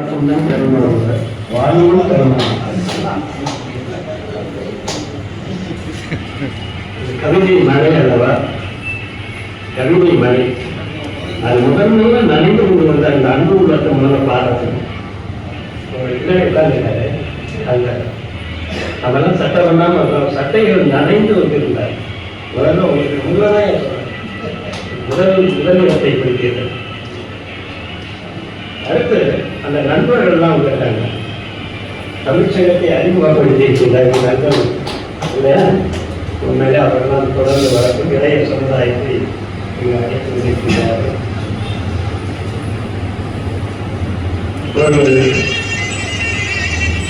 மட்டும்தான் பெருமாள் வாயுவும் பெருமாள் கவிதை மழை அல்லவா கவிதை மழை அது முதல் முதல்ல நனைந்து கொண்டு வந்த அந்த அன்பு உள்ளத்தை முதல்ல பாராட்டணும் அல்ல அதெல்லாம் சட்டை பண்ணாம சட்டைகள் நனைந்து வந்திருந்தார் முதல்ல உங்களுக்கு முதல்தான் முதல் முதல் இடத்தை பிடித்தீர்கள் அடுத்து அந்த நண்பர்கள்லாம் வந்துட்டாங்க தமிழ்ச்சங்கத்தை அறிமுகப்படுத்தி இருக்கிறார்கள் இல்லையா? உண்மையிலே அவர்கள்லாம் தொடர்ந்து வரக்கூடிய இளைய சமுதாயத்தை இங்கு அழைத்து இருக்கிறார்கள்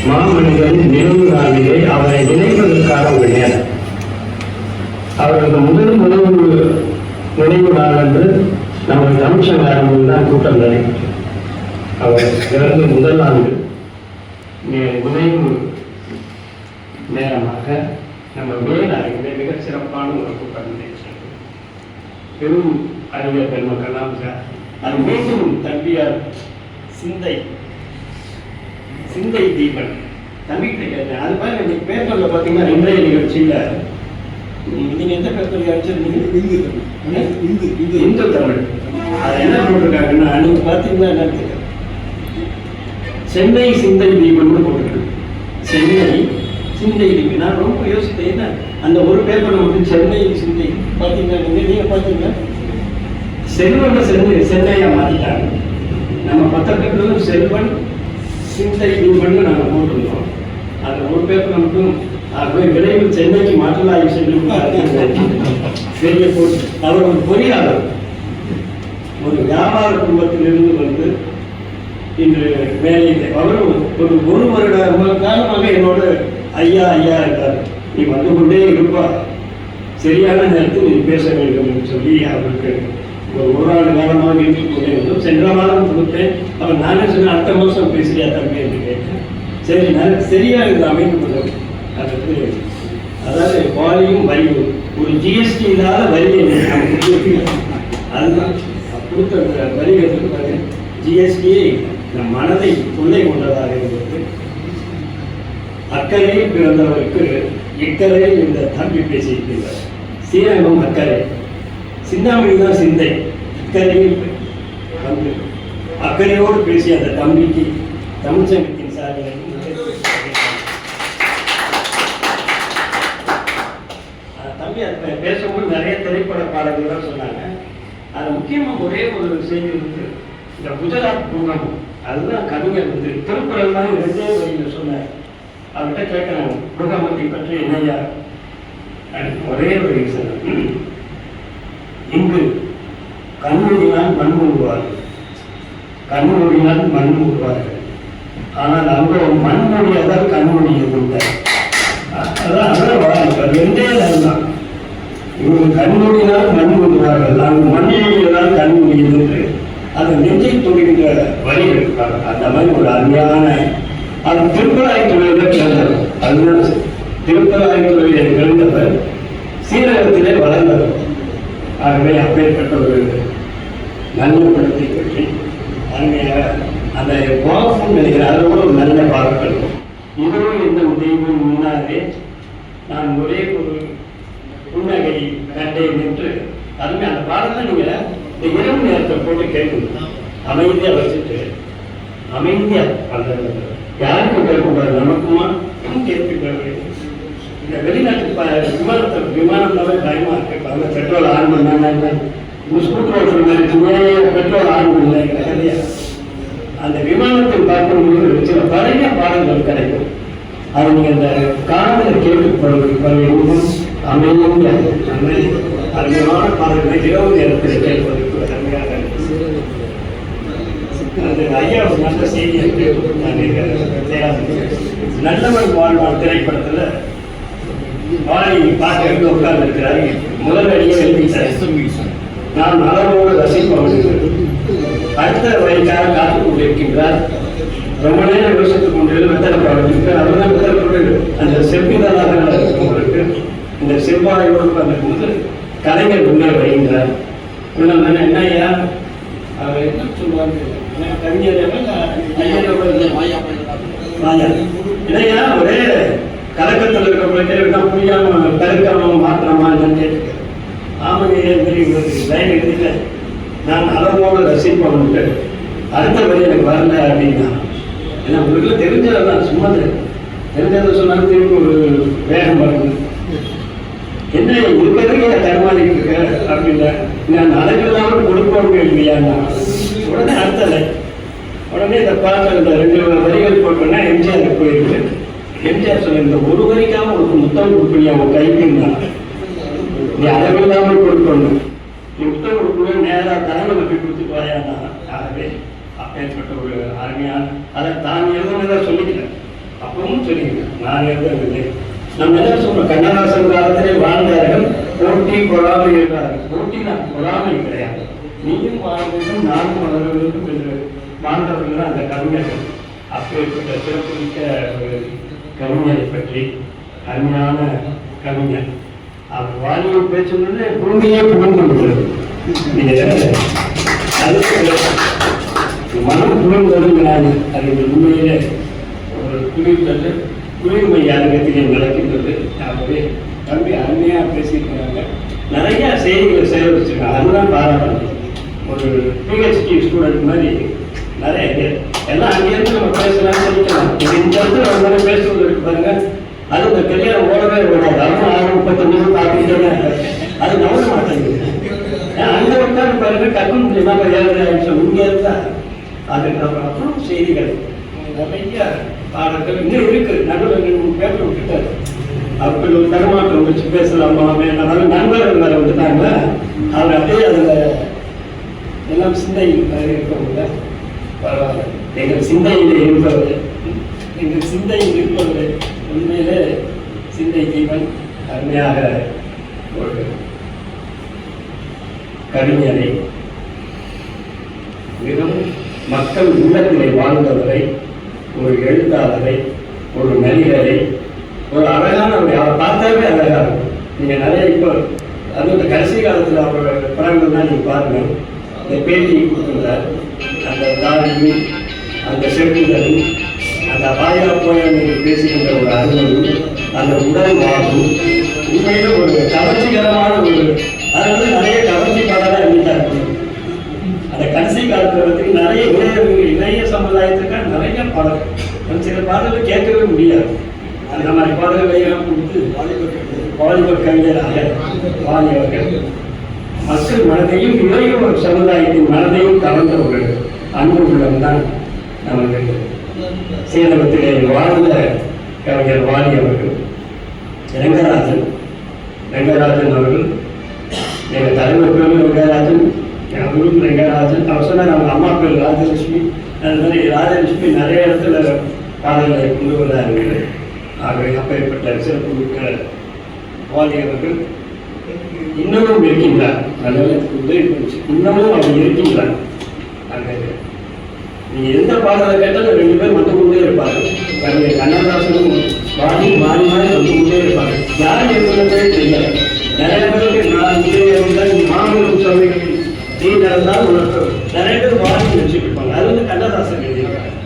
மாமனிதன் நினைவு நாளிலே அவரை நினைப்பதற்காக ஒரு நேரம். அவரது முதல் நினைவு நினைவு நாள் என்று நமது தமிழ்ச்சங்காரம் தான் கூட்டம் நடைபெற்றது அவர் இறந்த முதல் ஆண்டு நி- நினைவு நேரமாக நம்ம மேலாக மிக சிறப்பான ஒரு கூட்டம் நடைபெற்றது பெரும் அறிஞர் பெருமக்கள்லாம் அது மீண்டும் தம்பியார் சிந்தை சிந்தை தீபன் கேட்டேன் அது மாதிரி இன்னைக்கு பேப்பர்ல பார்த்தீங்கன்னா இன்றைய நிகழ்ச்சியில நீங்க நீங்க எந்த பேப்பர்ல அடிச்சிருந்தீங்க இந்து இந்து இந்து. தமிழ். அது என்ன போட்டிருக்காங்கன்னா நீங்க பார்த்தீங்கன்னா என்ன சென்னை சிந்தை தீபம்னு போட்டிருக்கு சென்னை சிந்தை தீபம். நான் ரொம்ப யோசித்தேன் என்ன? அந்த ஒரு பேப்பர் மட்டும் சென்னை சிந்தை. பார்த்தீங்கன்னா நீங்க? நீங்க பார்த்தீங்கன்னா செல்வன் சென்னை சென்னையா மாத்திட்டாங்க நம்ம பத்திரத்துக்கு செல்வன் சிந்தை தீபம்னு நாங்கள் போட்டிருந்தோம். அந்த ஒரு பேப்பர் மட்டும் அது போய் விரைவில் சென்னைக்கு மாற்றலாகி சென்று பெரிய போட்டு அவர் ஒரு பொறியாளர். ஒரு வியாபார குடும்பத்திலிருந்து வந்து இன்று வேலையில் அவரும் ஒரு ஒரு வருட காலமாக என்னோட ஐயா ஐயா இருந்தார் நீ வந்து கொண்டே இருப்பா. சரியான நேரத்தில் நீ பேச வேண்டும் என்று சொல்லி அவருக்கு ஒரு ஒரு ஆண்டு காலமாக நின்று கொண்டே சென்ற வாரம் கொடுத்தேன். அவர் நானே சொன்னேன் அடுத்த மாதம் பேசுறியா தம்பி? என்று கேட்டேன் சரி நான் சரியா இது அமைந்து அதற்கு அதாவது வாரியும் வரியும் ஒரு ஜிஎஸ்டி இல்லாத வரியை அதுதான் கொடுத்த அந்த வரிகளுக்கு ஜிஎஸ்டியை நம் மனதை கொள்ளை கொண்டதாக இருந்தது. அக்கறையில் பிறந்தவருக்கு இக்கரையில் இந்த தம்பி பேசியிருக்கிறார் ஸ்ரீரங்கம் அக்கறை. சிந்தாமணி தான் சிந்தை. அக்கறையில் வந்து அக்கறையோடு பேசிய அந்த தம்பிக்கு தமிழ்ச்சங்கத்தின் சார்பில் தம்பி அது பேசும்போது நிறைய திரைப்பட பாடல்கள் சொன்னாங்க. அது முக்கியமாக ஒரே ஒரு செய்தி வந்து இந்த குஜராத் பூகம் அதுதான் கவிஞர் வந்து திருக்குறள் தான் ரெண்டே வழியில் சொன்னார். அவர்கிட்ட கேட்கணும் முருகமத்தை பற்றி என்னையா ஒரே வழி சொன்னார் இங்கு கண்மூடினால் மண் மூடுவார்கள். கண்மூடினால் மண் மூடுவார்கள். ஆனால் அவங்க மண் மூடியதால் கண்மூடியது அதான் அதான் ரெண்டே தான். இவங்க கண்மூடினால் மண் மூடுவார்கள். நாங்கள் மண் மூடியதால் கண் மூடியது என்று அது நெஞ்சை தொடுகின்ற வழி இருக்காங்க அந்த மாதிரி ஒரு அருமையான அது திருப்பராய் தொழிலில் பிறந்தவர். அதுதான் திருப்பராய் தொழிலில் பிறந்தவர் சீரகத்திலே வளர்ந்தவர். ஆகவே அப்பேற்பட்ட ஒரு நல்ல படத்தை பற்றி அருமையாக அந்த பாவம் நினைக்கிற அதோட ஒரு நல்ல பாடல்கள். இதுவும் இந்த உதவியும் முன்னாலே நான் ஒரே ஒரு புன்னகை கண்டேன் என்று அருமை அந்த பாடத்தை நீங்கள் இந்த இரவு போட்டு கேட்கும் அமைதியா வச்சுட்டு அமைதியா அந்த யாருக்கும் கேட்கக்கூடாது நமக்குமா? கேட்கக்கூடாது இந்த வெளிநாட்டு ப- விமானத்தை விமானம்னாவே பயமா இருக்கு. அந்த பெட்ரோல் ஆன் பண்ணாங்க. ஸ்கூட்டர் ஓட்டுற மாதிரி பெட்ரோல் ஆன் பண்ணல. கிடையாது அந்த விமானத்தை பார்க்கும்போது சில பழைய பாடங்கள் கிடைக்கும். அது நீங்க அந்த காரணம் கேட்டு பருவம் அமைதியாக அமைதி அருமையான பாடல்களை இரவு நேரத்தில் கேட்பது அருமையாக இருக்கும். அது ஐயா ஒரு நல்ல வந்து நல்லவன் வாழ்வார் திரைப்படத்தில். வாணி பார்க்க உட்கார்ந்து இருக்கிறார் முதல் அடியே எழுதிட்டார் நான் அளவோடு ரசிப்பவன். அடுத்த வழிக்காக காத்துக் கொண்டிருக்கின்றார். ரொம்ப நேரம் யோசித்துக் கொண்டு வெத்தலை அவர்தான் வெத்தலை அந்த செவ்விதழாக உங்களுக்கு இந்த செவ்வாயோடு அந்த போது கலைஞர் உள்ளே வருகின்றார். என்ன ஐயா? அவர் என்ன சொல்லுவாங்க கவிஞர் வாங்க. இல்லையா ஒரே கலக்கத்தில் இருக்கிறவங்களுக்கு நான் புரியாம பெருக்காம மாற்றமா என்னன்னு கேட்டுக்கிறேன் ஆமாங்க ஏன் தெரியும் லைன் நான் அளவோடு ரசிப்பவன்ட்டு அடுத்த வரி எனக்கு வரல அப்படின்னா ஏன்னா உங்களுக்கு தெரிஞ்சதான் சும்மா தெரிஞ்சதை சொன்னாலும் திரும்பி ஒரு வேகம் வருது. என்ன இருக்கிறதுக்கு தடுமாறிட்டு இருக்க அப்படின்னா நான் அழகில்லாமல் கொடுப்பவங்க இல்லையா நான்? உடனே அடுத்த லைன் உடனே இந்த பாட்டு இந்த ரெண்டு வரிகள் போட்டோன்னா எம்ஜிஆர் போயிருக்கு. எம்ஜிஆர் சொல்ல இந்த ஒரு வரிக்காக உனக்கு முத்தம் கொடுப்பீங்க அவன் கைக்குன்னா நீ அளவில்லாமல் கொடுக்கணும். நீ முத்தம் கொடுக்கணும் நேராக தலைமையில் போய் கொடுத்துட்டு வாயானா ஆகவே அப்பேற்பட்ட ஒரு அருமையான அதை தான் எழுதுனதை சொல்லிக்கிறேன். அப்பவும் சொல்லிக்கிறேன். நான் எழுதவில்லை. நம்ம என்ன சொல்றோம்? கண்ணதாசன் காலத்திலே வாழ்ந்தார்கள் போட்டி பொறாமை இருந்தார்கள். போட்டி நான் பொறாமை கிடையாது நீயும் வாழ வேண்டும் நானும் வளர வேண்டும் என்று வாழ்ந்தவர்கள் அந்த கவிஞர்கள் அப்பேற்பட்ட சிறப்புமிக்க ஒரு கவிஞரை பற்றி அருமையான கவிஞர். அவர் வாலியை பேசுனது பூமியே புகழ்ந்து விடுகிறது. அது மனம் புகழ்ந்து வருகிறாங்க அது உண்மையிலே ஒரு குளிர்ந்தது குளிர்மை அரங்கத்திலே நடக்கின்றது. ஆகவே தம்பி அருமையாக பேசியிருக்கிறாங்க. நிறைய செய்திகளை சேகரிச்சிருக்காங்க. அதுதான் பாராட்டணும். ஒரு பிஹெச்டி ஸ்டூடெண்ட் மாதிரி நிறைய இது. எல்லாம் அங்கேருந்து நம்ம பேசலாம் சொல்லிக்கலாம் இந்த இடத்துல வந்தாலும் பேசுவது இருக்கு பாருங்க. அது இந்த கல்யாணம் ஓடவே ஓடாது அதுவும் ஆறு முப்பத்தி முப்பத்தொன்று பார்த்துக்கிட்டே அது நவர மாட்டேங்குது ஏன் அங்க உட்காந்து பாருங்க கற்கும் முடியுமா ஏழரை நிமிஷம் இங்கே இருந்தா அதுக்கப்புறம் அப்புறம் செய்திகள். நிறைய பாடல்கள் இன்னும் இருக்கு. நடுவில் ரெண்டு மூணு பேர் விட்டுட்டாரு. அப்படி ஒரு தடுமாற்றம் வச்சு பேசலாமா வேண்டாம்? நண்பர்கள் வேற விட்டுட்டாங்க அவர் அப்படியே அதில் எல்லாம் சிந்தையில் இருக்கவங்க பரவாயில்ல. எங்கள் சிந்தையில் இருப்பவர் எங்கள் சிந்தையில் இருப்பவர் உண்மையிலே சிந்தை தீவன் அருமையாக ஒரு கவிஞரை மிகவும் மக்கள் உள்ளத்திலே வாழ்ந்தவரை ஒரு எழுத்தாளரை ஒரு நடிகரை ஒரு அழகான ஒரு அவரை பார்த்தாவே அழகா இருக்கும். நீங்கள் நிறைய இப்போ அது இந்த கடைசி காலத்தில் அவரோட படங்கள் தான் நீங்கள் பாருங்கள் பேட்டி கொடுத்துருந்தார். அந்த தாடி அந்த செப்புதல் அந்த வாயா போய பேசுகின்ற ஒரு அனுபவம் அந்த உடல் வாழும் உண்மையில ஒரு கவர்ச்சிகரமான ஒரு அதனால நிறைய கவர்ச்சி பாடலாக எழுதிட்டாங்க அந்த கடைசி காலத்துல வந்து நிறைய இளைய இளைய சமுதாயத்துக்காக நிறைய பாடல் ஒரு சில பாடல்கள் கேட்கவே முடியாது. அந்த மாதிரி பாடல்களை எல்லாம் கொடுத்து வாலிபர் கவிஞராக வாலிபர்கள் அசல் மனதையும் இளைய சமுதாயத்தின் மனதையும் கலந்தவர்கள் அன்பு உள்ளம் தான் நமக்கு சேலத்திலே வாழ்ந்த கவிஞர் வாலி அவர்கள் ரங்கராஜன். ரங்கராஜன் அவர்கள் எங்கள் தலைவர் பேரும் ரங்கராஜன் என் குரு ரங்கராஜன் அவர் சொன்னார் அவங்க அம்மா பேர் ராஜலட்சுமி. அது மாதிரி ராஜலட்சுமி நிறைய இடத்துல பாடல்களை கொண்டு வந்தார்கள். ஆகவே அப்பேற்பட்ட சிறப்பு மிக்க வாலி அவர்கள் இன்னமும் இருக்கின்றார். அதனால உதவி இன்னமும் அவர் இருக்கின்றார். அங்கே நீங்க எந்த பாடலை கேட்டாலும் ரெண்டு பேர் வந்து கொண்டே இருப்பாங்க. கவிஞர் கண்ணதாசனும் வாணி மாறி மாறி வந்து கொண்டே இருப்பாங்க. யார் இருக்கிறதே தெரியாது நிறைய பேருக்கு நான் இங்கே இருந்தால் மாபெரும் சபைகளில் நீ நடந்தால் உனக்கு நிறைய பேர் வாணி வச்சுட்டு இருப்பாங்க அது வந்து கண்ணதாசன் எழுதியிருக்காங்க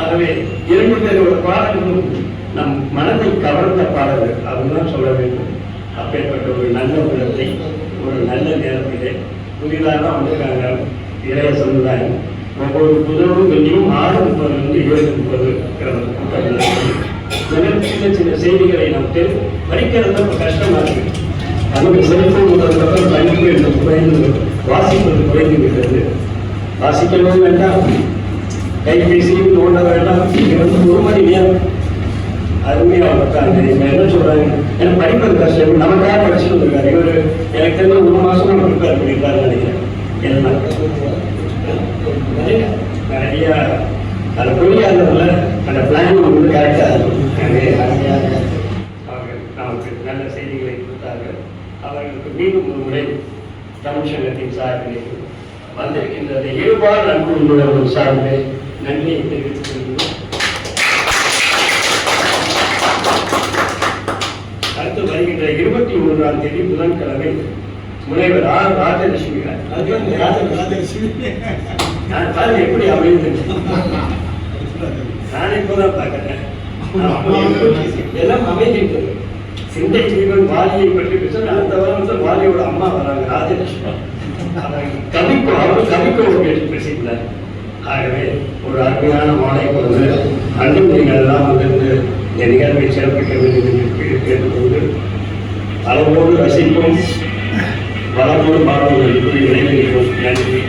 ஆகவே இரண்டு பேரோட பாடல்களும் நம் மனதை கவர்ந்த பாடல்கள். அதுதான் சொல்ல வேண்டும். அப்பேற்பட்ட ஒரு நல்ல உள்ளத்தை ஒரு நல்ல நேரத்திலே புதிதாக வந்திருக்காங்க இளைய சமுதாயம். ஒவ்வொரு புதனும் வெள்ளியும் ஆறு முப்பது வந்து ஏழு முப்பது சின்ன சின்ன செய்திகளை நாம் படிக்கிறது ரொம்ப கஷ்டமா இருக்கு. நமக்கு செல்போன் முதல்ல படிப்பு என்று குறைந்து வாசிப்பது குறைந்து விட்டது. வாசிக்கணும் வேண்டாம். கைபேசியும் தோண்ட வேண்டாம். இது வந்து ஒரு மணி நேரம். அருமையாக உட்காந்து என்ன சொல்கிறாங்க எனக்கு படிப்பது கஷ்டம் நமக்காக படிச்சு வந்திருக்காரு. இவரு எனக்கு தெரிஞ்ச ஒரு நான் ப்ரிப்பேர் பண்ணியிருக்காரு நினைக்கிறேன். எல்லாம் நிறைய அது அது புரியாததுல அந்த பிளான் வந்து கரெக்டாக இருக்கும் அவர்கள் நமக்கு நல்ல செய்திகளை கொடுத்தார்கள் அவர்களுக்கு மீண்டும் ஒரு முறை தமிழ் சங்கத்தின் சார்பிலே வந்திருக்கின்றது இருபால் அன்பு உள்ளவர்கள் நன்றியை தெரிவித்துக் கொள்கிறோம் வருகின்ற இருபத்தி மூன்றாம் தேதி புதன்கிழமை முனைவர் ஆர் ராஜலட்சுமி நான் பாருங்க எப்படி அமைந்து இப்பதான் பார்க்கிறேன். எல்லாம் அமைதின்றது சிந்தை ஜீவன் வாலியை பற்றி பேசுறது அந்த வாரம் வாலியோட அம்மா வராங்க ராஜலட்சுமி. கவிக்கு அவர் கவிக்கு ஒரு பேச்சு பேசியிருந்தார். ஆகவே ஒரு அருமையான மாலை பொழுது அன்றும் நீங்கள் எல்லாம் வந்திருந்து இந்த நிகழ்வை சிறப்பிக்க வேண்டும் என்று கேட்டுக்கொண்டு அளவோடு ரசிப்போம் வளமோடு பார்ப்போம். என்று இணைந்திருக்கிறோம் நன்றி